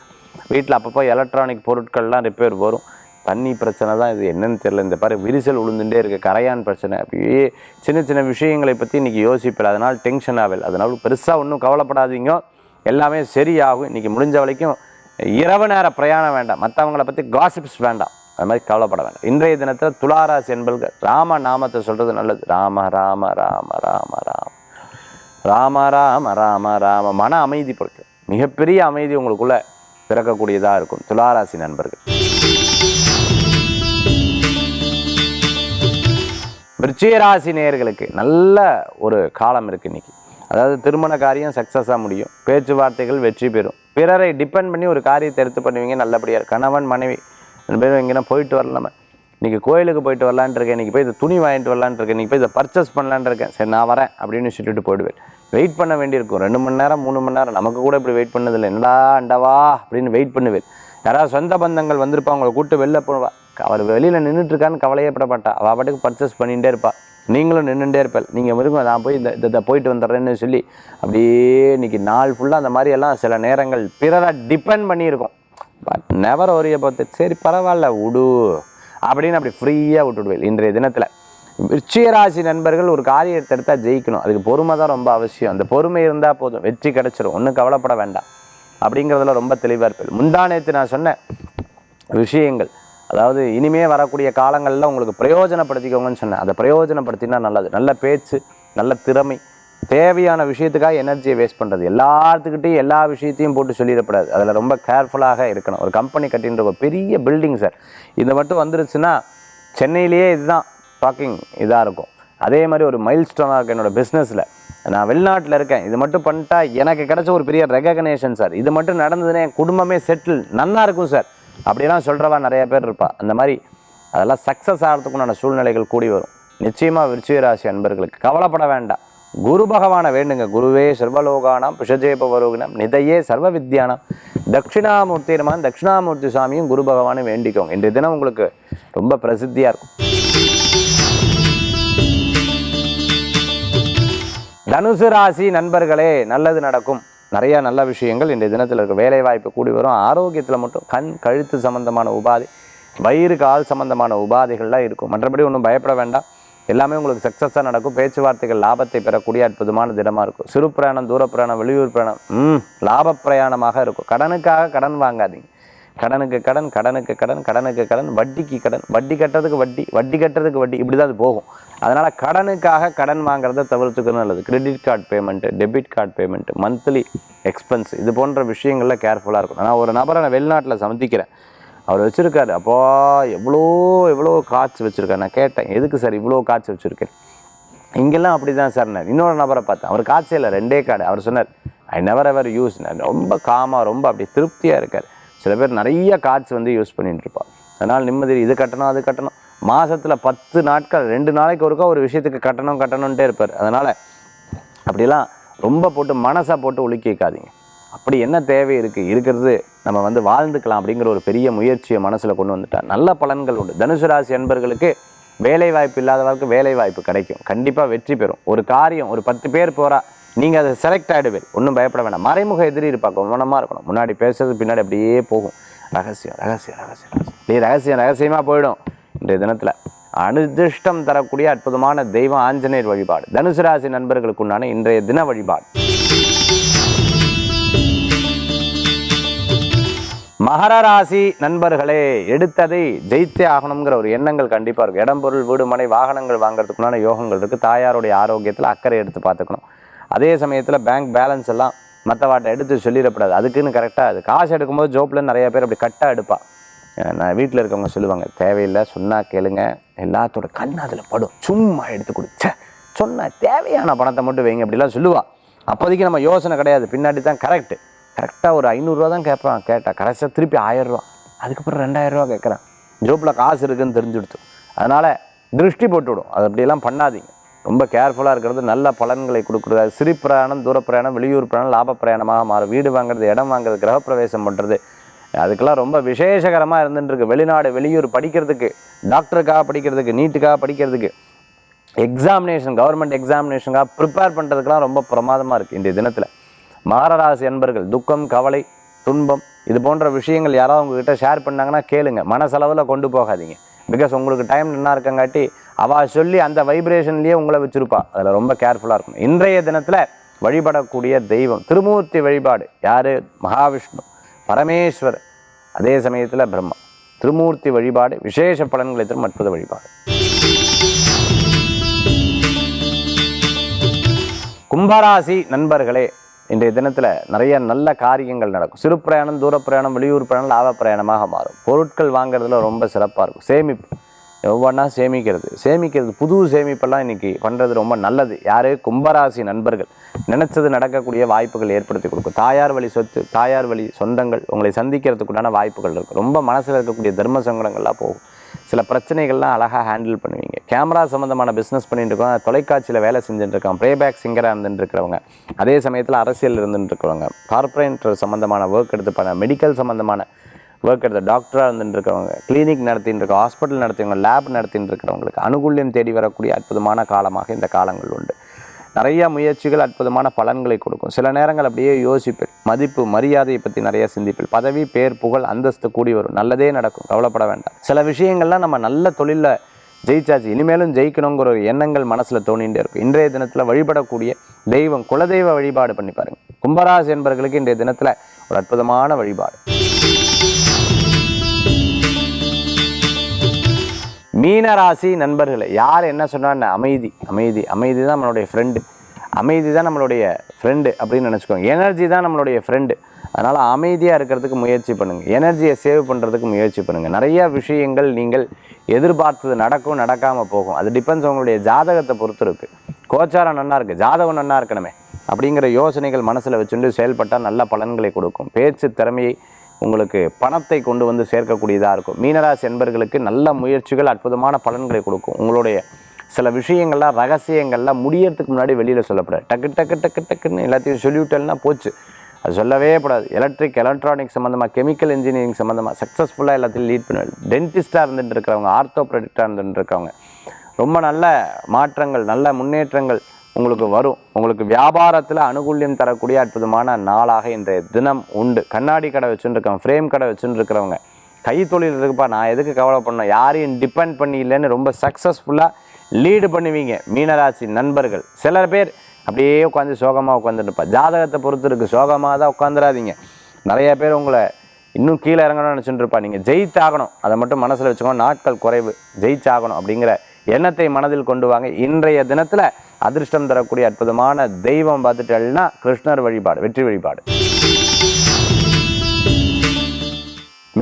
வீட்டில் அப்பப்போ எலக்ட்ரானிக் பொருட்கள்லாம் ரிப்பேர் வரும். தண்ணி பிரச்சனை தான் இது என்னன்னு தெரில இந்த பாரு விரிசல் உளுந்துட்டே இருக்க. கரையான் பிரச்சனை. அப்படியே சின்ன சின்ன விஷயங்களை பற்றி இன்றைக்கி யோசிப்பில். அதனால் டென்ஷன் ஆகல் அதனால் பெருசாக ஒன்றும் கவலைப்படாதீங்க. எல்லாமே சரியாகும். இன்றைக்கி முடிஞ்ச வரைக்கும் இரவு நேர பிரயாணம் வேண்டாம். மற்றவங்கள பற்றி காசிப்ஸ் வேண்டாம். அது மாதிரி கவலைப்பட வேண்டாம். இன்றைய தினத்தில் துளாராசி என்பர்கள் ராம நாமத்தை சொல்கிறது நல்லது. ராம ராம ராம ராம ராம. ராம ராம ராம ராம. மன அமைதி பொறுத்து. மிகப்பெரிய அமைதி உங்களுக்குள்ளே பிறக்கக்கூடியதாக இருக்கும். துளாராசி நண்பர்கள். விருச்சிகராசி நேர்களுக்கு நேயர்களுக்கு நல்ல ஒரு காலம் இருக்கு இன்னைக்கு. அதாவது திருமண காரியம் சக்ஸஸாக முடியும். பேச்சுவார்த்தைகள் வெற்றி பெறும். பிறரை டிபெண்ட் பண்ணி ஒரு காரியத்தை எடுத்து பண்ணுவீங்க நல்லபடியாக கணவன் மனைவி ரெண்டு பேரும் எங்கேனா போயிட்டு வரலாமே இன்னைக்கு கோயிலுக்கு போயிட்டு வரலான்னு இருக்கேன் இன்னைக்கு போய் இந்த துணி வாங்கிட்டு வரலான்னு இருக்கேன் இன்னைக்கு போய் இதை பர்ச்சேஸ் பண்ணலான்னு இருக்கேன். சரி நான் வரேன் அப்படின்னு சொல்லிட்டு போயிடுவேன். வெயிட் பண்ண வேண்டியிருக்கும். ரெண்டு மணி நேரம் மூணு மணி நேரம் நமக்கு கூட இப்படி வெயிட் பண்ணதில்லை. என்னடா அண்டவா அப்படின்னு வெயிட் பண்ணுவேன். யாராவது சொந்த பந்தங்கள் வந்திருப்பா அவங்களை கூட்டு வெளில போவா. அவர் வெளியில் நின்றுட்டு இருக்கான்னு கவலையேப்பட மாட்டா அவள் பாட்டுக்கு பர்ச்சேஸ் பண்ணிகிட்டே இருப்பாள் நீங்களும் நின்றுட்டே இருப்பேல் நீங்கள் விரும்ப நான் போய் இந்த இதை போயிட்டு வந்துடுறேன்னு சொல்லி அப்படியே இன்னைக்கு நாள் ஃபுல்லாக அந்த மாதிரி எல்லாம் சில நேரங்கள் பிறரை டிபெண்ட் பண்ணியிருக்கோம். பட் நெவர் ஒரிய பார்த்து சரி பரவாயில்ல விடு. அப்படின்னு அப்படி ஃப்ரீயாக விட்டுடுவேன் இன்றைய தினத்தில். விருச்சிகராசி நண்பர்கள் ஒரு காரியத்தை எடுத்தால் ஜெயிக்கணும். அதுக்கு பொறுமை தான் ரொம்ப அவசியம். அந்த பொறுமை இருந்தால் போதும். வெற்றி கிடச்சிரும். ஒன்றும் கவலைப்பட வேண்டாம். அப்படிங்கிறதுல ரொம்ப தெளிவாக இருப்பேன். முந்தானேத்து நான் சொன்ன விஷயங்கள். அதாவது இனிமே வரக்கூடிய காலங்களில் உங்களுக்கு பிரயோஜனப்படுத்திக்கோங்கன்னு சொன்னேன். அதை பிரயோஜனப்படுத்தினா நல்லது. நல்ல பேச்சு நல்ல திறமை. தேவையான விஷயத்துக்காக எனர்ஜியை வேஸ்ட் பண்ணுறது எல்லாத்துக்கிட்டையும் எல்லா விஷயத்தையும் போட்டு சொல்லிடக்கூடாது அதில் ரொம்ப கேர்ஃபுல்லாக இருக்கணும். ஒரு கம்பெனி கட்டின்ற ஒரு பெரிய பில்டிங் சார் இது மட்டும் வந்துருச்சுன்னா சென்னையிலேயே இதுதான் டாக்கிங் இதாக இருக்கும். அதே மாதிரி ஒரு மைல் ஸ்டோனாக இருக்கும் என்னோட பிஸ்னஸில் நான் வெளிநாட்டில் இருக்கேன். இது மட்டும் பண்ணிட்டா எனக்கு கிடைச்ச ஒரு பெரிய ரெகக்னேஷன் சார் இது மட்டும் நடந்ததுன்னா என் குடும்பமே செட்டில் நல்லா இருக்கும் சார் அப்படிலாம் சொல்கிறவா நிறைய பேர் இருப்பா. அந்த மாதிரி அதெல்லாம் சக்ஸஸ் ஆகிறதுக்குண்டான சூழ்நிலைகள் கூடி வரும். நிச்சயமாக விருச்சிகராசி அன்பர்களுக்கு கவலைப்பட வேண்டாம். குரு பகவானை வேண்டுங்க. குருவே சர்வலோகானாம் புஷஜேபவரோகினம் நிதையே சர்வ வித்யானம் தட்சிணாமூர்த்தி நமன் தட்சிணாமூர்த்தி சுவாமியும் குரு பகவானை வேண்டிக்கோங்க. இன்றைய தினம் உங்களுக்கு ரொம்ப பிரசித்தியாக இருக்கும். தனுசு ராசி நண்பர்களே நல்லது நடக்கும். நிறையா நல்ல விஷயங்கள் இன்றைய தினத்தில் இருக்க வேலைவாய்ப்பு கூடி வரும். ஆரோக்கியத்தில் மட்டும் கண் கழுத்து சம்பந்தமான உபாதை வயிறு கால் சம்பந்தமான உபாதைகள்லாம் இருக்கும். மற்றபடி ஒன்றும் பயப்பட வேண்டாம். எல்லாமே உங்களுக்கு சக்ஸஸாக நடக்கும். பேச்சுவார்த்தைகள் லாபத்தை பெறக்கூடிய அற்புதமான தினமாக இருக்கும். சிறு பிரயாணம் தூர பிரயாணம் வெளியூர் பிரயாணம் ம் லாப பிரயாணமாக இருக்கும். கடனுக்காக கடன் வாங்காதீங்க. கடனுக்கு கடன் கடனுக்கு கடன் கடனுக்கு கடன் வட்டிக்கு கடன். வட்டி கட்டுறதுக்கு வட்டி வட்டி கட்டுறதுக்கு வட்டி. இப்படி தான் அது போகும். அதனால் கடனுக்காக கடன் வாங்குறத தவிர்த்துக்கணும் நல்லது. Credit card payment debit card payment monthly expense இது போன்ற விஷயங்களில் கேர்ஃபுல்லாக இருக்கும் நான் ஒரு நபரை நான் வெளிநாட்டில் சந்திக்கிறேன். அவர் வச்சுருக்காரு. அப்போ எவ்வளோ எவ்வளோ காய்ச்சி வச்சுருக்காரு? நான் கேட்டேன். எதுக்கு சார் இவ்வளோ காய்ச்சி வச்சுருக்கேன் இங்கெல்லாம் அப்படி தான் சார் நான். இன்னொரு நபரை பார்த்தேன். அவர் காய்ச்சல் இல்லை ரெண்டே கார்டு அவர் சொன்னார் ஐ நெவர் எவர் யூஸ் ரொம்ப காமாக ரொம்ப அப்படி திருப்தியாக இருக்கார். சில பேர் நிறைய கார்ட்ஸ் வந்து யூஸ் பண்ணிட்டு இருப்பார் அதனால் நிம்மதி இது கட்டணும் அது கட்டணும். மாதத்தில் பத்து நாட்கள் ரெண்டு நாளைக்கு ஒருக்கா ஒரு விஷயத்துக்கு கட்டணும் கட்டணுன்ட்டே இருப்பார். அதனால் அப்படிலாம் ரொம்ப போட்டு மனசை போட்டு ஒழுக்கி வைக்காதீங்க. அப்படி என்ன தேவை இருக்குது இருக்கிறது நம்ம வந்து வாழ்ந்துக்கலாம் அப்படிங்கிற ஒரு பெரிய முயற்சியை மனசில் கொண்டு வந்துட்டா நல்ல பலன்கள் உண்டு. தனுசு ராசி அன்பர்களுக்கு வேலை வாய்ப்பு இல்லாதவர்களுக்கு வேலை வாய்ப்பு கிடைக்கும். கண்டிப்பாக வெற்றி பெறும். ஒரு காரியம் ஒரு பத்து பேர் போகிறா நீங்கள் அதை செலக்ட் ஆகிடுவீர் ஒன்றும் பயப்பட வேண்டாம். மறைமுக எதிரி இருப்பா கவனமாக இருக்கணும். முன்னாடி பேசுறது பின்னாடி அப்படியே போகும். ரகசியம் ரகசியம் ரகசியம் ரகசியம். ரகசியம் ரகசியமாக போயிடும். இன்றைய தினத்தில் அனுதிஷ்டம் தரக்கூடிய அற்புதமான தெய்வம் ஆஞ்சநேயர் வழிபாடு. தனுசு ராசி நண்பர்களுக்கு உண்டான இன்றைய தின வழிபாடு. மகர ராசி நண்பர்களே எடுத்ததை ஜெயித்தே ஆகணுங்கிற ஒரு எண்ணங்கள் கண்டிப்பாக இருக்கும். இடம்பொருள் வீடு மனை வாகனங்கள் வாங்குறதுக்குண்டான யோகங்கள் இருக்குது தாயாருடைய ஆரோக்கியத்தில் அக்கறை எடுத்து பார்த்துக்கணும். அதே சமயத்தில் பேங்க் பேலன்ஸ் எல்லாம் மற்றவாட்டை எடுத்து சொல்லிடக்கூடாது அதுக்குன்னு கரெக்டாக அது. காசு எடுக்கும்போது ஜோப்பில் நிறைய பேர் அப்படி கட்டாக எடுப்பா. நான் வீட்டில் இருக்கவங்க சொல்லுவாங்க தேவையில்லை சொன்னால் கேளுங்க. எல்லாத்தோட கண் அதில் படும். சும்மா எடுத்து கொடுச்ச சொன்ன தேவையான பணத்தை மட்டும் வைங்க அப்படிலாம் சொல்லுவாள் அப்போதைக்கு நம்ம யோசனை கிடையாது. பின்னாடி தான் கரெக்டு கரெக்டாக ஒரு ஐநூறுரூவா தான் கேட்பான். கேட்டால் கடைசியாக திருப்பி ஆயிரரூவா அதுக்கப்புறம் ரெண்டாயிரரூவா கேட்குறான். ஜோப்பில் காசு இருக்குதுன்னு தெரிஞ்சு கொடுத்து. அதனால் திருஷ்டி போட்டுவிடும். அது அப்படியெல்லாம் பண்ணாதீங்க. ரொம்ப கேர்ஃபுல்லாக இருக்கிறது நல்ல பலன்களை கொடுக்குறது. சிறு பிரயாணம் தூர பிரயாணம் வெளியூர் பிரயாணம் லாப பிரயாணமாக மாறும். வீடு வாங்குறது இடம் வாங்குறது கிரகப்பிரவேசம் பண்ணுறது அதுக்கெல்லாம் ரொம்ப விசேஷகரமாக இருந்துட்டு இருக்கு வெளிநாடு வெளியூர் படிக்கிறதுக்கு டாக்டருக்காக படிக்கிறதுக்கு நீட்டுக்காக படிக்கிறதுக்கு. எக்ஸாமினேஷன் கவர்மெண்ட் எக்ஸாமினேஷனுக்காக ப்ரிப்பேர் பண்ணுறதுக்கெலாம் ரொம்ப பிரமாதமாக இருக்குது இன்றைய தினத்தில். மகராசி அன்பர்கள் துக்கம் கவலை துன்பம் இது போன்ற விஷயங்கள் யாராவது உங்ககிட்ட ஷேர் பண்ணாங்கன்னா கேளுங்க. மனசளவில் கொண்டு போகாதீங்க. பிகாஸ் உங்களுக்கு டைம் நின்னா இருக்கங்காட்டி அவள் சொல்லி அந்த வைப்ரேஷன்லேயே உங்களை வச்சுருப்பா. அதில் ரொம்ப கேர்ஃபுல்லாக இருக்கும் இன்றைய தினத்தில் வழிபடக்கூடிய தெய்வம் திருமூர்த்தி வழிபாடு யார்? மகாவிஷ்ணு பரமேஸ்வர் அதே சமயத்தில் பிரம்மா. திருமூர்த்தி வழிபாடு விசேஷ பலன்களை தரும் அற்புத வழிபாடு. கும்பராசி நண்பர்களே இன்றைய தினத்தில் நிறைய நல்ல காரியங்கள் நடக்கும். சிறு பிரயாணம் தூர பிரயாணம் வெளியூர் பிரயாணம் லாப பிரயாணமாக மாறும். பொருட்கள் வாங்குறதுல ரொம்ப சிறப்பாக இருக்கும். சேமிப்பு. ஒவ்வொன்றா சேமிக்கிறது. சேமிக்கிறது புது சேமிப்பெல்லாம் இன்னைக்கு பண்ணுறது ரொம்ப நல்லது. யார்? கும்பராசி நண்பர்கள். நினச்சது நடக்கக்கூடிய வாய்ப்புகள் ஏற்படுத்தி கொடுக்கும். தாயார் வழி சொத்து தாயார் வழி சொந்தங்கள் உங்களை சந்திக்கிறதுக்குண்டான வாய்ப்புகள் இருக்கும் ரொம்ப மனசில் இருக்கக்கூடிய தர்ம சங்கடங்கள்லாம் போகும். சில பிரச்சனைகள்லாம் அழகாக ஹேண்டில் பண்ணுவீங்க. கேமரா சம்மந்தமான பிஸ்னஸ் பண்ணிட்டு இருக்கோம். தொலைக்காட்சியில் வேலை செஞ்சுட்டு இருக்கோம் ப்ளேபேக் சிங்கராக இருந்துட்டு இருக்கிறவங்க. அதே சமயத்தில் அரசியல் இருந்துட்டு இருக்கிறவங்க. சம்மந்தமான ஒர்க் எடுத்து பண்ண மெடிக்கல் சம்மந்தமான ஒர்க் எடுத்த டாக்டராக இருந்துட்டு இருக்கவங்க கிளினிக் நடத்தின்னு இருக்கோம் ஹாஸ்பிட்டல் நடத்திவங்க லேப் நடத்தின்னு இருக்கிறவங்களுக்கு அனுகூல்யம் தேடி வரக்கூடிய அற்புதமான காலமாக இந்த காலங்கள் உண்டு. நிறையா முயற்சிகள் அற்புதமான பலன்களை கொடுக்கும். சில நேரங்கள் அப்படியே யோசிப்பேன். மதிப்பு மரியாதையை பற்றி நிறைய சிந்திப்பேன். பதவி பேர் புகழ் அந்தஸ்து கூடி வரும். நல்லதே நடக்கும். கவலைப்பட வேண்டாம். சில விஷயங்கள்லாம் நம்ம நல்ல தொழிலில் ஜெயிச்சாச்சு. இனிமேலும் ஜெயிக்கணுங்கிற ஒரு எண்ணங்கள் மனசில் தோணிகிட்டே இருக்கும். இன்றைய தினத்தில் வழிபடக்கூடிய தெய்வம் குலதெய்வ வழிபாடு பண்ணி பாருங்க. கும்பராசி என்பர்களுக்கு இன்றைய தினத்தில் ஒரு அற்புதமான வழிபாடு. மீனராசி நண்பர்களை யார் என்ன சொன்னா அமைதி அமைதி அமைதி தான் நம்மளுடைய ஃப்ரெண்டு அமைதி தான் நம்மளுடைய ஃப்ரெண்டு அப்படின்னு நினச்சிக்கோங்க. எனர்ஜி தான் நம்மளுடைய ஃப்ரெண்டு அதனால் அமைதியாக இருக்கிறதுக்கு முயற்சி பண்ணுங்கள் எனர்ஜியை சேவ் பண்ணுறதுக்கு முயற்சி பண்ணுங்கள் நிறைய விஷயங்கள் நீங்கள் எதிர்பார்த்தது நடக்கும் நடக்காமல் போகும். அது டிபெண்ட்ஸ் உங்களுடைய ஜாதகத்தை பொறுத்து இருக்குது கோச்சாரம் நன்னா இருக்குது ஜாதகம் நன்னா இருக்கணுமே. அப்படிங்கிற யோசனைகள் மனசில் வச்சுட்டு செயல்பட்டால் நல்ல பலன்களை கொடுக்கும். பேச்சு திறமையை உங்களுக்கு பணத்தை கொண்டு வந்து சேர்க்கக்கூடியதாக இருக்கும். மீனராசி என்பர்களுக்கு நல்ல முயற்சிகள் அற்புதமான பலன்களை கொடுக்கும். உங்களுடைய சில விஷயங்கள்லாம் ரகசியங்கள்லாம் முடியறதுக்கு முன்னாடி வெளியில் சொல்லப்படாது. டக்கு டக்கு டக்கு டக்குன்னு எல்லாத்தையும் சொல்லிவிட்டேன்னா போச்சு. அது சொல்லவே கூடாது. எலக்ட்ரிக் எலக்ட்ரானிக் சம்மந்தமாக கெமிக்கல் இன்ஜினியரிங் சம்மந்தமாக சக்ஸஸ்ஃபுல்லாக எல்லாத்தையும் லீட் பண்ணுவேன். டென்டிஸ்ட்டாக இருந்துட்டு இருக்கிறவங்க ஆர்த்தோப்ரெடிக்டாக இருந்துட்டு இருக்கவங்க ரொம்ப நல்ல மாற்றங்கள் நல்ல முன்னேற்றங்கள் உங்களுக்கு வரும். உங்களுக்கு வியாபாரத்தில் அனுகூல்யம் தரக்கூடிய அற்புதமான நாளாக இன்றைய தினம் உண்டு. கண்ணாடி கடை வச்சுட்டு ஃப்ரேம் கடை வச்சுருக்கிறவங்க. கைத்தொழில் இருக்குப்பா நான் எதுக்கு கவலை பண்ணணும் யாரையும் டிபெண்ட் பண்ணி இல்லைன்னு ரொம்ப சக்ஸஸ்ஃபுல்லாக லீடு பண்ணுவீங்க மீனராசி நண்பர்கள். சில பேர் அப்படியே உட்காந்து சோகமாக உட்காந்துருப்பா ஜாதகத்தை பொறுத்து இருக்கு சோகமாக தான் உட்காந்துடாதீங்க நிறைய பேர் உங்களை இன்னும் கீழே இறங்கணும்னு நினச்சிட்டு இருப்பா நீங்கள் ஜெயித்தாகணும். அதை மட்டும் மனசில் வச்சுக்கோங்க நாட்கள் குறைவு. ஜெயிச்சாகணும் அப்படிங்கிற எண்ணத்தை மனதில் கொண்டு வாங்க. இன்றைய தினத்தில் அதிர்ஷ்டம் தரக்கூடிய அற்புதமான தெய்வம் பார்த்துட்டேன்னா கிருஷ்ணர் வழிபாடு வெற்றி வழிபாடு.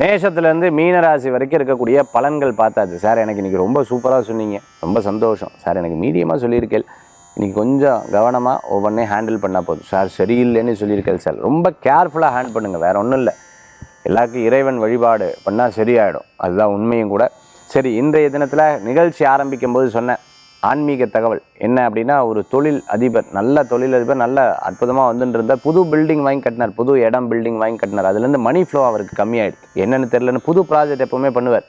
மேஷத்துலேருந்து மீனராசி வரைக்கும் இருக்கக்கூடிய பலன்கள் பார்த்தாச்சு. சார் எனக்கு இன்றைக்கி ரொம்ப சூப்பராக சொன்னீங்க. ரொம்ப சந்தோஷம். சார் எனக்கு மீடியமாக சொல்லியிருக்கேன் இன்றைக்கி கொஞ்சம் கவனமாக ஒவ்வொன்றையும் ஹேண்டில் பண்ணால் போதும். சார் சரியில்லைன்னு சொல்லியிருக்கேன் சார். ரொம்ப கேர்ஃபுல்லாக ஹேண்ட் பண்ணுங்கள் வேறு ஒன்றும் இல்லை. எல்லாருக்கும் இறைவன் வழிபாடு பண்ணால் சரியாயிடும். அதுதான் உண்மையும் கூட. சரி இன்றைய தினத்தில் நிகழ்ச்சி ஆரம்பிக்கும் போது சொன்னேன் ஆன்மீக தகவல் என்ன அப்படின்னா ஒரு தொழில் அதிபர் நல்ல தொழில் அதிபர் நல்ல அற்புதமாக வந்துட்டு இருந்தார் புது பில்டிங் வாங்கி கட்டினார் புது இடம் பில்டிங் வாங்கி கட்டினார். அதுலேருந்து மணி ஃப்ளோ அவருக்கு கம்மியாயிடுது என்னென்னு தெரிலன்னு புது ப்ராஜெக்ட் எப்போவுமே பண்ணுவார்.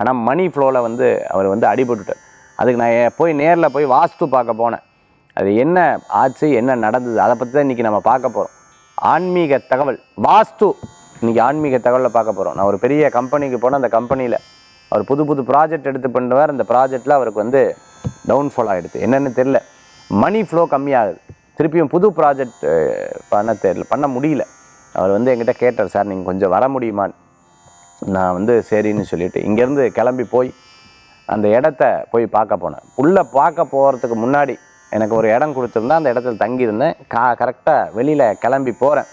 ஆனால் மணி ஃப்ளோவில் வந்து அவர் வந்து அடிபட்டுட்டார். அதுக்கு நான் போய் நேரில் போய் வாஸ்து பார்க்க போனேன். அது என்ன ஆச்சு என்ன நடந்தது அதை பற்றி தான் இன்றைக்கி நம்ம பார்க்க போகிறோம் ஆன்மீக தகவல் வாஸ்து. இன்றைக்கி ஆன்மீக தகவலில் பார்க்க போகிறோம் நான் ஒரு பெரிய கம்பெனிக்கு போனேன். அந்த கம்பெனியில் அவர் புது புது ப்ராஜெக்ட் எடுத்து பண்ணுவார். அந்த ப்ராஜெக்டில் அவருக்கு வந்து டவுன்ஃபால் ஆகிடுது என்னென்னு தெரில மணி ஃப்ளோ கம்மியாகுது. திருப்பியும் புது ப்ராஜெக்ட் பண்ண தெரியல. பண்ண முடியல. அவர் வந்து எங்கிட்ட கேட்டார் சார் நீங்கள் கொஞ்சம் வர முடியுமான்னு நான் வந்து சரின்னு சொல்லிட்டு. இங்கேருந்து கிளம்பி போய் அந்த இடத்த போய் பார்க்க போனேன். உள்ளே பார்க்க போகிறதுக்கு முன்னாடி எனக்கு ஒரு இடம் கொடுத்துருந்தா அந்த இடத்துல தங்கியிருந்தேன். கா கரெக்டாக வெளியில் கிளம்பி போகிறேன்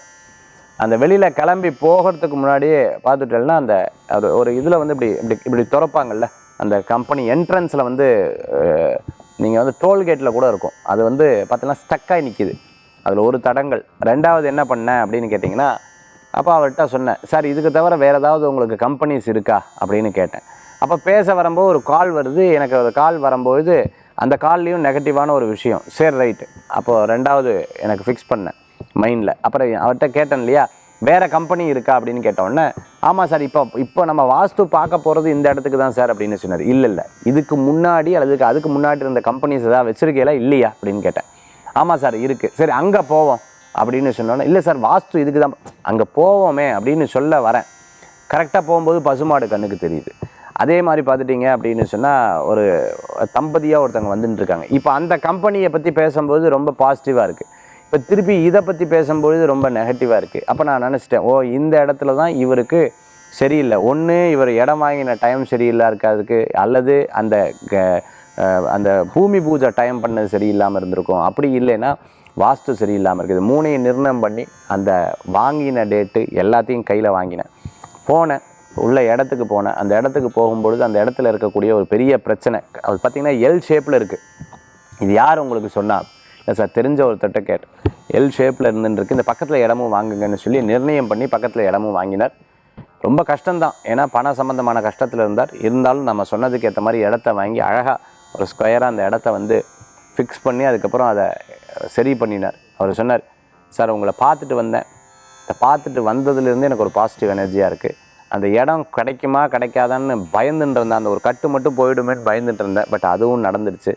அந்த வெளியில் கிளம்பி போகிறதுக்கு முன்னாடியே பார்த்துட்டேன்னா அந்த ஒரு ஒரு இதில் வந்து இப்படி இப்படி இப்படி திறப்பாங்கல்ல? அந்த கம்பெனி என்ட்ரன்ஸில் வந்து நீங்கள் வந்து டோல்கேட்டில் கூட இருக்கும். அது வந்து பார்த்தீங்கன்னா ஸ்டக்காகி நிற்கிது அதில் ஒரு தடங்கள். ரெண்டாவது என்ன பண்ணேன் அப்படின்னு கேட்டிங்கன்னா அப்போ அவர்கிட்ட சொன்னேன் சார் இதுக்கு தவிர வேறு ஏதாவது உங்களுக்கு கம்பெனிஸ் இருக்கா? அப்படின்னு கேட்டேன். அப்போ பேச வரும்போது ஒரு கால் வருது. எனக்கு ஒரு கால் வரும்போது அந்த கால்லையும் நெகட்டிவான ஒரு விஷயம். சரி ரைட்டு அப்போது ரெண்டாவது எனக்கு ஃபிக்ஸ் பண்ணேன். மைண்டில் அப்புறம் அவர்கிட்ட கேட்டேன் இல்லையா வேறு கம்பெனி இருக்கா? அப்படின்னு கேட்டோன்னே ஆமாம் சார் இப்போ இப்போ நம்ம வாஸ்து பார்க்க போகிறது இந்த இடத்துக்கு தான் சார் அப்படின்னு சொன்னார். இல்லை இல்லை. இதுக்கு முன்னாடி அல்லது அதுக்கு முன்னாடி இருந்த கம்பெனிஸ் ஏதாவது வச்சிருக்கீங்களா? இல்லையா? அப்படின்னு கேட்டேன். ஆமாம் சார் இருக்குது சரி அங்கே போவோம். அப்படின்னு சொன்னோன்னே இல்லை சார் வாஸ்து இதுக்கு தான் அங்கே போவோமே அப்படின்னு சொல்ல வரேன். கரெக்டாக போகும்போது பசுமாடு கண்ணுக்கு தெரியுது. அதே மாதிரி பார்த்துட்டிங்க அப்படின்னு சொன்னால் ஒரு தம்பதியாக ஒருத்தவங்க வந்துட்டு இருக்காங்க. இப்போ அந்த கம்பெனியை பற்றி பேசும்போது ரொம்ப பாசிட்டிவாக இருக்குது இப்போ திருப்பி இதை பற்றி பேசும்பொழுது ரொம்ப நெகட்டிவாக இருக்குது அப்போ நான் நினச்சிட்டேன் ஓ இந்த இடத்துல தான் இவருக்கு சரியில்லை. ஒன்று இவர் இடம் வாங்கின டைம் சரியில்லை இருக்காதுக்கு அல்லது அந்த க- அந்த பூமி பூஜை டைம் பண்ணது சரியில்லாமல் இருந்திருக்கும். அப்படி இல்லைன்னா வாஸ்து சரியில்லாமல் இருக்குது. மூணையும் நிர்ணயம் பண்ணி அந்த வாங்கின டேட்டு எல்லாத்தையும் கையில் வாங்கினேன். போனேன் உள்ள இடத்துக்கு போனேன். அந்த இடத்துக்கு போகும்பொழுது அந்த இடத்துல இருக்கக்கூடிய ஒரு பெரிய பிரச்சனை. அது பார்த்திங்கன்னா எல் ஷேப்பில் இருக்குது இது யார் உங்களுக்கு சொன்னால் இல்லை சார் தெரிஞ்ச ஒருத்தட்ட கேட்டேன். எல் ஷேப்பில் இருந்துருக்கு இந்த பக்கத்தில் இடமும் வாங்குங்கன்னு சொல்லி நிர்ணயம் பண்ணி பக்கத்தில் இடமும் வாங்கினார். ரொம்ப கஷ்டம்தான். ஏன்னா பண சம்பந்தமான கஷ்டத்தில் இருந்தார். இருந்தாலும் நம்ம சொன்னதுக்கு ஏற்ற மாதிரி இடத்த வாங்கி அழகாக ஒரு ஸ்கொயராக அந்த இடத்த வந்து ஃபிக்ஸ் பண்ணி அதுக்கப்புறம் அதை சரி பண்ணினார். அவர் சொன்னார் சார் உங்களை பார்த்துட்டு வந்தேன். இதை பார்த்துட்டு வந்ததுலேருந்து எனக்கு ஒரு பாசிட்டிவ் எனர்ஜியாக இருக்குது அந்த இடம் கிடைக்குமா கிடைக்காதான்னு பயந்துட்டு இருந்தேன். அந்த ஒரு கட்டு மட்டும் போயிடுமேன்னு பயந்துட்டு இருந்தேன். பட் அதுவும் நடந்துடுச்சு.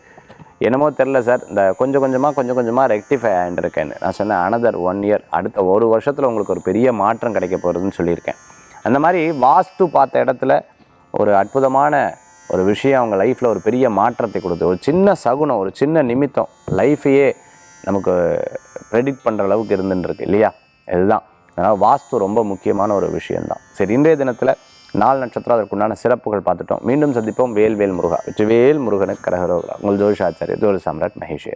என்னமோ தெரில சார். இந்த கொஞ்சம் கொஞ்சமாக கொஞ்சம் கொஞ்சமாக ரெக்டிஃபை ஆகிட்டுருக்கேன்னு நான் சொன்னேன் அனதர் ஒன் இயர் அடுத்த ஒரு வருஷத்தில் உங்களுக்கு ஒரு பெரிய மாற்றம் கிடைக்க போகிறதுன்னு சொல்லியிருக்கேன். அந்த மாதிரி வாஸ்து பார்த்த இடத்துல ஒரு அற்புதமான ஒரு விஷயம் அவங்க லைஃப்பில் ஒரு பெரிய மாற்றத்தை கொடுத்து ஒரு சின்ன சகுனம் ஒரு சின்ன நிமித்தம் லைஃபையே நமக்கு ப்ரெடிக்ட் பண்ணுற அளவுக்கு இருந்துன்னு இருக்கு இல்லையா? இதுதான். அதனால் வாஸ்து ரொம்ப முக்கியமான ஒரு விஷயம்தான். சரி இன்றைய தினத்தில் நாலு நட்சத்திரம் அதற்குண்டான சிறப்புகள் பார்த்துட்டோம். மீண்டும் சந்திப்போம். வேல்வேல் வேல் முருகா. வெற்றிவேல் முருகனுக்கு கரகரோகரா. உங்கள் ஜோதிஷாச்சாரிய ஜோதி சாம்ராட் மகேஷே.